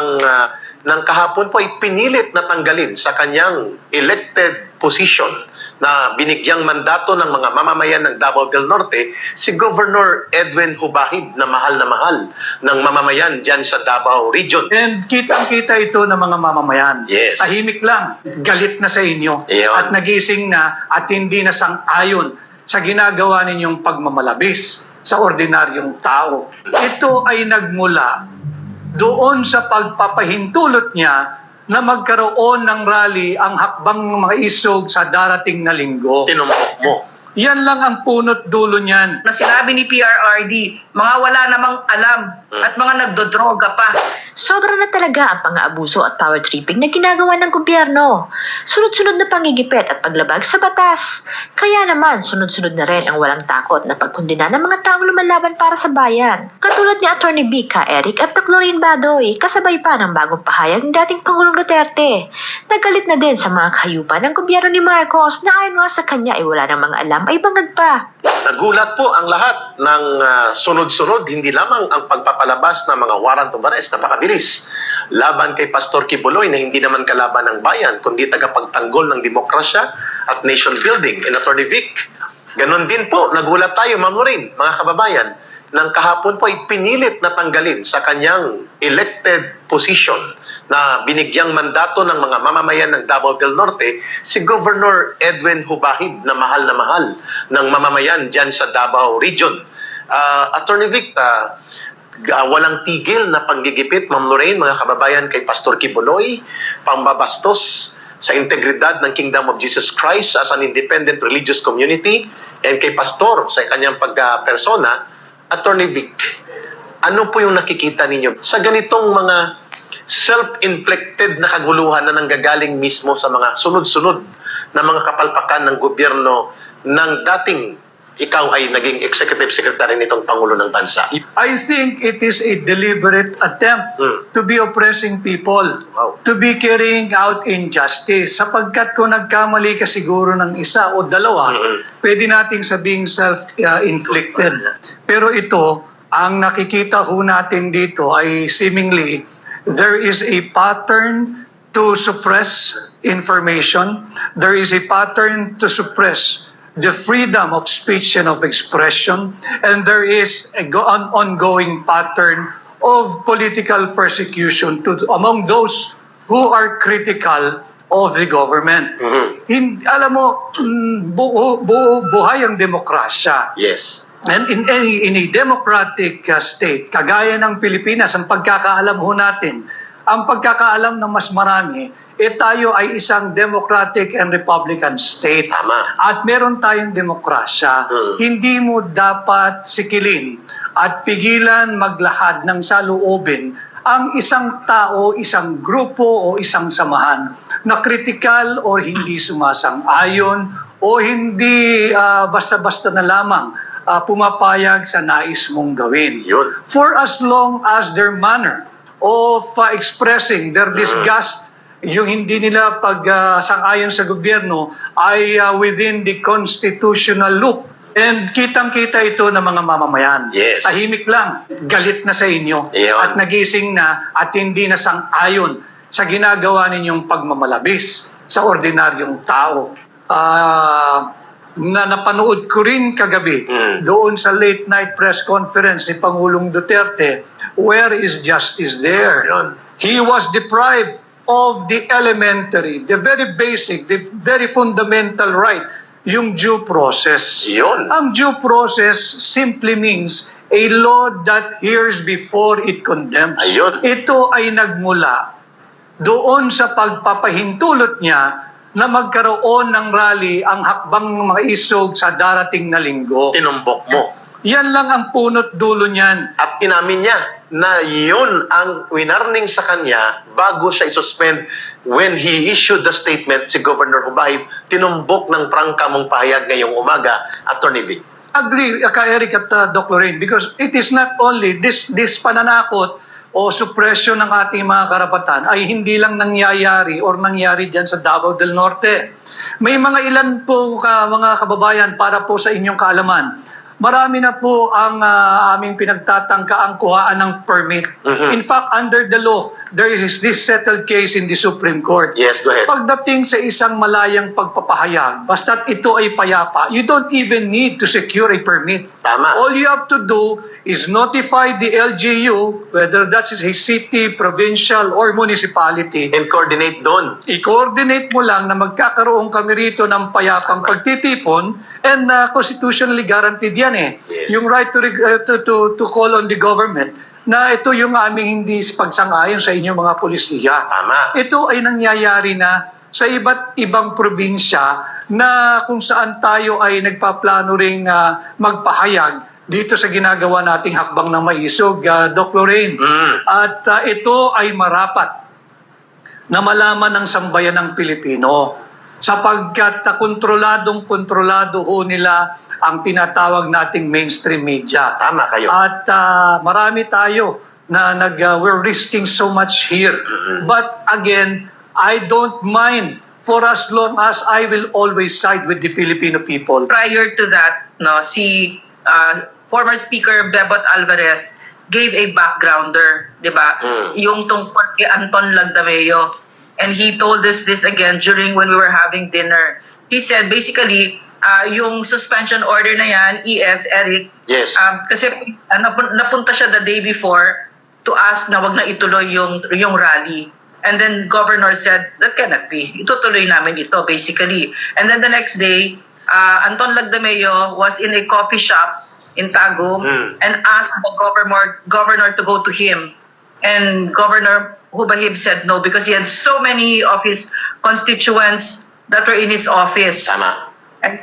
ang ah, ng kahapon po ay pinilit na tanggalin sa kanyang elected position na binigyang mandato ng mga mamamayan ng Davao del Norte si Governor Edwin Hubahid na mahal na mahal ng mamamayan dyan sa Davao Region. And kitang-kita ito ng mga mamamayan. Yes. Tahimik lang, galit na sa inyo. Iyon. At nagising na at hindi na sang-ayon sa ginagawa ninyong pagmamalabis sa ordinaryong tao. Ito ay nagmula doon sa pagpapahintulot niya na magkaroon ng rally ang hakbang mga isog sa darating na linggo. Tinumpok mo. Yan lang ang punot dulo niyan. na sinabi ni PRRD, mga wala namang alam Hmm. at mga nagdodroga pa. Sobra na talaga ang pang-aabuso at power tripping na ginagawa ng gobyerno. Sunod-sunod na pangigipit at paglabag sa batas. Kaya naman, sunod-sunod na rin ang walang takot na pagkundina ng mga taong lumalaban para sa bayan. Katulad ni Atty. Bika Eric at Toclorin Badoy, kasabay pa ng bagong pahayag ng dating Pangulong Duterte. Nagalit na din sa mga kahayupan ng gobyerno ni Marcos na ayon nga sa kanya ay wala ng mga alam ay bangag pa. Nagulat po ang lahat ng ah, sunod-sunod, hindi lamang ang pagpapalabas ng mga warrant of arrest, napakabilis. Laban kay Pastor Kibuloy na hindi naman kalaban ng bayan, kundi tagapagtanggol ng demokrasya at nation building. And Attorney Vic, ganun din po, nagulat tayo, Ma'am mga kababayan, nang kahapon po ay pinilit na tanggalin sa kanyang elected position na binigyang mandato ng mga mamamayan ng Davao del Norte si Governor Edwin Hubahid na mahal na mahal ng mamamayan dyan sa Davao Region. Ah, Attorney Vic, ah, walang tigil na panggigipit, Ma'am Lorraine, mga kababayan kay Pastor Kibuloy, pambabastos sa integridad ng Kingdom of Jesus Christ as an independent religious community and kay Pastor sa kanyang pagka-persona, Attorney Vic, ano po yung nakikita ninyo? Sa ganitong mga self-inflicted na kaguluhan na nanggagaling mismo sa mga sunod-sunod na mga kapalpakan ng gobyerno ng dating ikaw ay naging executive secretary nitong Pangulo ng Bansa. I think it is a deliberate attempt Hmm. to be oppressing people, Wow. to be carrying out injustice. Sapagkat kung nagkamali ka siguro ng isa o dalawa, Mhm. pwede nating sabing self-inflicted. Pero ito, ang nakikita ho natin dito ay seemingly there is a pattern to suppress information. There is a pattern to suppress the freedom of speech and of expression. And there is an ongoing pattern of political persecution to, among those who are critical of the government. Mhm. Hin- alam mo, mm, buo, buo, buhay ang demokrasya. Yes. And in, any, in a democratic uh, state, kagaya ng Pilipinas, ang pagkakaalam ho natin, ang pagkakaalam ng mas marami, eh tayo ay isang democratic and republican state. Tama. At meron tayong demokrasya. Hmm. Hindi mo dapat sikilin at pigilan maglahad ng saloobin ang isang tao, isang grupo o isang samahan na kritikal o hindi sumasang-ayon o hindi ah, basta-basta na lamang ah, pumapayag sa nais mong gawin. Yun. For as long as their manner of uh, expressing their disgust, yung hindi nila pag-sangayon sa gobyerno ay uh, within the constitutional loop. And kitang-kita ito ng mga mamamayan. Yes. Tahimik lang, galit na sa inyo. Iyon. At nagising na at hindi na sang-ayon sa ginagawa ninyong pagmamalabis sa ordinaryong tao. Ah, na napanood ko rin kagabi Mm. doon sa late night press conference ni Pangulong Duterte, where is justice there? He was deprived of the elementary, the very basic, the very fundamental right, yung due process. Yun. Ang due process simply means a law that hears before it condemns. Ayun. Ito ay nagmula doon sa pagpapahintulot niya na magkaroon ng rally ang hakbang ng mga isog sa darating na linggo. Tinumbok mo. Yan lang ang punot dulo niyan. At inamin niya na yun ang winarning sa kanya bago siya isuspend when he issued the statement si Governor Hubay, tinumbok ng prangka mong pahayag ngayong umaga, Attorney Vic. Agree uh, ka Eric at uh, Doc Lorraine because it is not only this this pananakot o suppression ng ating mga karapatan ay hindi lang nangyayari or nangyari dyan sa Davao del Norte. May mga ilan po ka, mga kababayan para po sa inyong kaalaman. Marami na po ang ah, aming pinagtatangka ang kuhaan ng permit. Mhm. In fact, under the law, there is this settled case in the Supreme Court. Yes, go ahead. Pagdating sa isang malayang pagpapahayag, basta't ito ay payapa, you don't even need to secure a permit. Tama. All you have to do is notify the LGU, whether that's a city, provincial, or municipality. And coordinate doon. I-coordinate mo lang na magkakaroon kami rito ng payapang pagtitipon and uh, constitutionally guaranteed yan eh. Yes. Yung right to, uh, to, to, to call on the government na ito yung aming hindi pagsang-ayon sa inyong mga polisiya. Tama. Ito ay nangyayari na sa iba't ibang probinsya na kung saan tayo ay nagpaplano ring ah, magpahayag dito sa ginagawa nating hakbang ng maisog, uh, Doc Lorraine. Mm. At ah, ito ay marapat na malaman ng sambayan ng Pilipino sapagkat uh, kontroladong kontrolado ho nila ang tinatawag nating mainstream media. Tama kayo. At ah, marami tayo na nag ah, we're risking so much here. Mhm. But again, I don't mind for as long as I will always side with the Filipino people. Prior to that, no, si uh, former Speaker Bebot Alvarez gave a backgrounder, di ba? Mm. Yung tungkol kay Anton Lagdameo. And he told us this again during when we were having dinner. He said basically, uh, yung suspension order na yan, ES, Eric, Yes. Um, kasi uh, napun- napunta siya the day before to ask na wag na ituloy yung yung rally. And then governor said, that cannot be. Itutuloy namin ito, basically. And then the next day, uh, Anton Lagdameo was in a coffee shop in Tagum Mm. and asked the governor, governor to go to him. And Governor Hubahib said no because he had so many of his constituents that were in his office. Tama. And,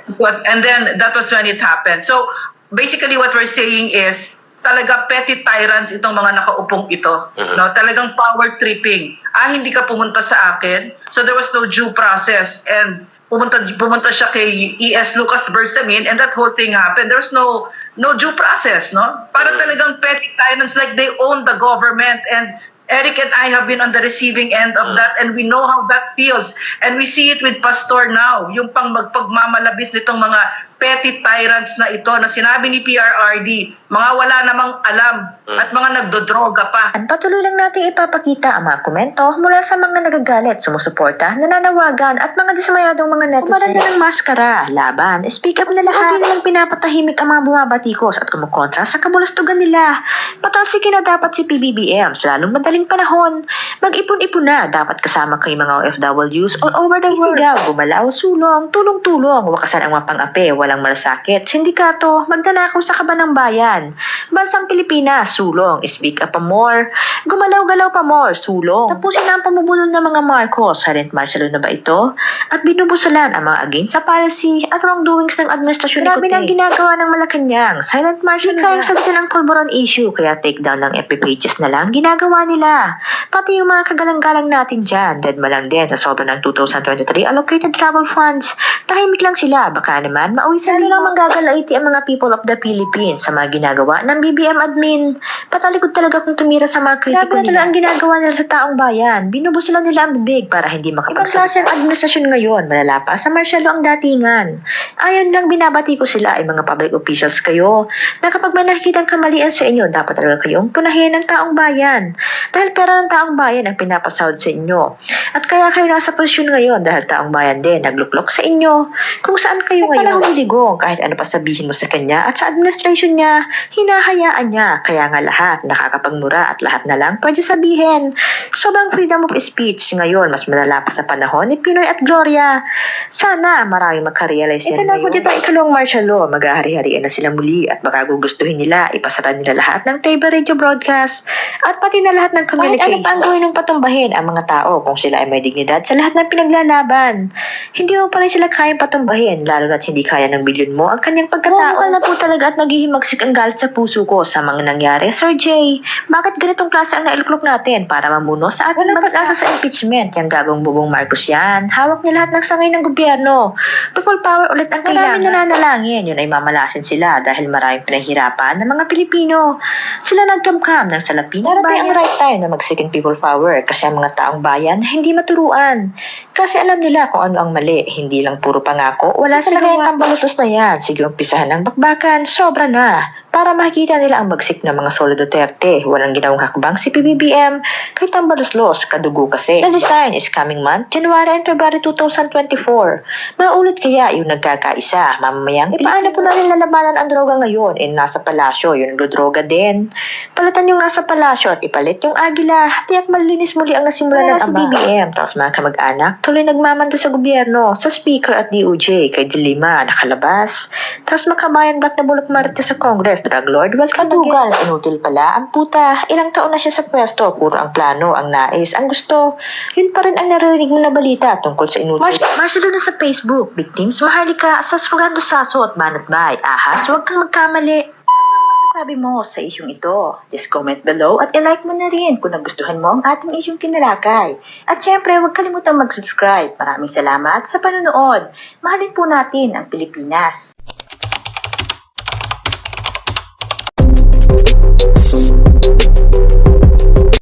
and then that was when it happened. So basically what we're saying is talaga petty tyrants itong mga nakaupong ito. Mhm. No, talagang power tripping. Ah, hindi ka pumunta sa akin. So there was no due process and pumunta pumunta siya kay ES Lucas Bersamin and that whole thing happened. There was no no due process, no? Para Mhm. talagang petty tyrants like they own the government and Eric and I have been on the receiving end of Mm. that and we know how that feels. And we see it with Pastor now, yung pang magpagmamalabis nitong mga petty tyrants na ito na sinabi ni PRRD, mga wala namang alam Mm. at mga nagdodroga pa. At patuloy lang nating ipapakita ang mga komento mula sa mga nagagalit, sumusuporta, nananawagan at mga dismayadong mga netizens. Umaranda ng maskara, laban, speak up na lahat. Hindi naman pinapatahimik ang mga bumabatikos at kumukontra sa kabulastugan nila. Patasikin na dapat si PBBM sa lalong madaling panahon. Mag-ipon-ipon na, dapat kasama kay mga OFWs all over the world. Isigaw, gumalaw, sulong, tulong-tulong, wakasan ang mga pang-ape, walang malasakit, sindikato, magdanakaw sa kaban ng bayan. Bansang Pilipinas, sulong, speak up pa more, gumalaw-galaw pa more, sulong. Tapusin na ang pamubulol ng mga Marcos, silent martial na ba ito? At binubusalan ang mga against sa policy at wrongdoings ng administrasyon ni Grabe na ang ginagawa ng Malacanang. Silent martial na kayang sagutin ang Colboron issue, kaya take down ng FB pages na lang ginagawa nila. Pati yung mga kagalang-galang natin dyan, dead malang din sa sobra ng 2023 allocated travel funds. Tahimik lang sila, baka naman mauwi sa lang manggagalaiti ang mga people of the Philippines sa mga ginagawa ng BBM admin. Patalikod talaga kung tumira sa mga kritiko nila. Grabe ang ginagawa nila sa taong bayan. Binubusulan nila ang bibig para hindi makapagsalita. Ibang klase ang administrasyon ngayon, malala pa sa martial law ang datingan. Ayon lang binabati ko sila ay mga public officials kayo na kapag may nakikitang kamalian sa inyo, dapat talaga kayong punahin ng taong bayan. Dahil pera ng taong bayan ang pinapasahod sa inyo. At kaya kayo nasa posisyon ngayon dahil taong bayan din nagluklok sa inyo. Kung saan kayo ngayon huligong kahit ano pa sabihin mo sa kanya at sa administration niya, hinahayaan niya. Kaya nga lahat nakakapagmura at lahat na lang pwede sabihin. Sobrang freedom of speech ngayon, mas malala pa sa panahon ni Pinoy at Gloria. Sana maraming makarealize Ito na po dito ang ikalawang martial law. Mag-ahari-harian na sila muli at baka gugustuhin nila. Ipasara nila lahat ng Table Radio broadcast at pati na lahat ng Kahit ano communication. pa ang gawin ng patumbahin ang mga tao kung sila ay may dignidad sa lahat ng pinaglalaban. Hindi mo pa rin sila kayang patumbahin, lalo na't hindi kaya ng bilyon mo ang kanyang pagkatao. Bumukal na po talaga at naghihimagsik ang galit sa puso ko sa mga nangyari. Sir Jay, bakit ganitong klase ang nailuklok natin para mamuno sa ating Walang pag-asa sa impeachment, yung gagong bubong Marcos yan. Hawak niya lahat ng sangay ng gobyerno. People power ulit ang Maraming kailangan. nananalangin, yun ay mamalasin sila dahil maraming pinahirapan ng mga Pilipino. Sila nagkamkam ng salapi ng Darating ang right time na mag-second people power kasi ang mga taong bayan hindi maturuan. Kasi alam nila kung ano ang mali, hindi lang puro pangako, wala silang talaga yung bastos na yan, sige umpisahan ng bakbakan, sobra na. Para makikita nila ang magsik ng mga solo Duterte, walang ginawang hakbang si PBBM, kahit ang baluslos, kadugo kasi. The design is coming month, January and February 2024. Maulit kaya yung nagkakaisa, mamamayang, e paano po natin lalabanan ang droga ngayon? Eh, nasa palasyo, yung nagdodroga din. Palitan yung nasa palasyo at ipalit yung agila, tiyak malinis muli ang nasimula ng si BBM. Tapos mga kamag-anak, tuloy nagmamando sa gobyerno, sa speaker at DOJ, kay Dilima, nakalabas. Tapos makabayan back na bulok marites sa Congress, drug lord, welcome Kadugal, inutil pala, ang puta, ilang taon na siya sa pwesto, puro ang plano, ang nais, ang gusto. Yun pa rin ang narinig mo na balita tungkol sa inutil. Marsh, Marshall na sa Facebook, victims, mahalika, sasrugando saso at banat-bay. Ahas, huwag kang magkamali. sabi mo sa isyong ito? Just comment below at i-like mo na rin kung nagustuhan mo ang ating isyong tinalakay. At syempre, huwag kalimutang mag-subscribe. Maraming salamat sa panonood. Mahalin po natin ang Pilipinas. Peace.